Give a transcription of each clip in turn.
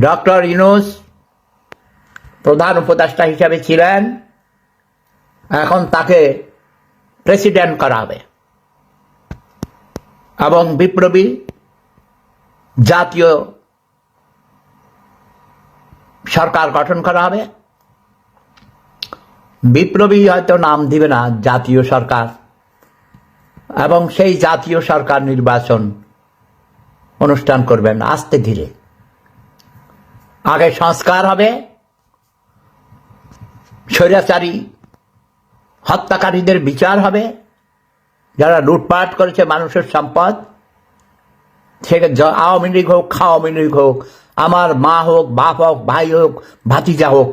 Doctor Yunus প্রধান উপদেষ্টা হিসাবে ছিলেন। এখন তাকে প্রেসিডেন্ট করা হবে। এবং বিপ্লবী জাতীয় সরকার গঠন করা হবে। বিপ্লবী হয়তো নাম দিবে না, জাতীয় সরকার। এবং সেই জাতীয় সরকার নির্বাচন অনুষ্ঠান করবেন আস্তে ধীরে। আগে সংস্কার হবে। স্বৈরাচারী হত্যাকারীদের বিচার হবে। যারা লুটপাট করেছে মানুষের সম্পদ সে আওয়ামী লীগ হোক, খাওয়ামী লীগ হোক, আমার মা হোক, বাপ হোক, ভাই হোক, ভাতিজা হোক,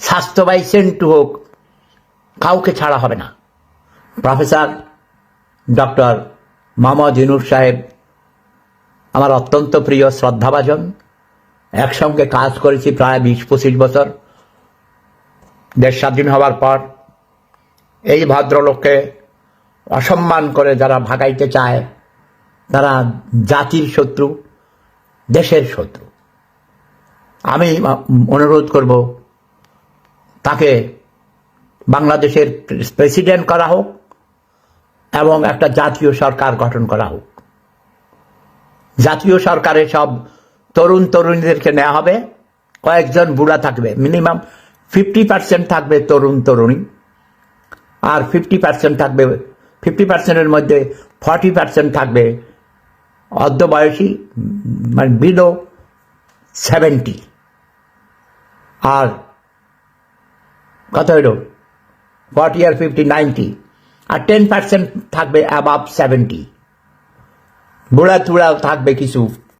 স্বাস্থ্যবাহী সেন্টু হোক, কাউকে ছাড়া হবে না। প্রফেসর ডক্টর মোহাম্মদ ইনুর সাহেব, আমার অত্যন্ত প্রিয় শ্রদ্ধাভাজন। একসঙ্গে কাজ করেছি প্রায় বিশ পঁচিশ বছর। দেশ স্বাধীন হওয়ার পর এই ভদ্রলোককে অসম্মান করে যারা ভাগাইতে চায়, তারা জাতির শত্রু, দেশের শত্রু। আমি অনুরোধ করব, তাকে বাংলাদেশের প্রেসিডেন্ট করা হোক এবং একটা জাতীয় সরকার গঠন করা হোক। জাতীয় সরকারে সব তরুণ তরুণীদেরকে নেওয়া হবে। কয়েকজন বুড়া থাকবে। মিনিমাম ফিফটি পার্সেন্ট থাকবে তরুণ তরুণী। আর ফিফটি পার্সেন্ট থাকবে ফিফটি পার্সেন্টের মধ্যে ফর্টি পার্সেন্ট থাকবে অর্ধ বয়সী মানে বিলো সেভেন্টি আর কত হইল? ফর্টি আর ফিফটি নাইনটি আর টেন পার্সেন্ট থাকবে অ্যাবাভ সেভেন্টি বুড়া টুড়া থাকবে কিছু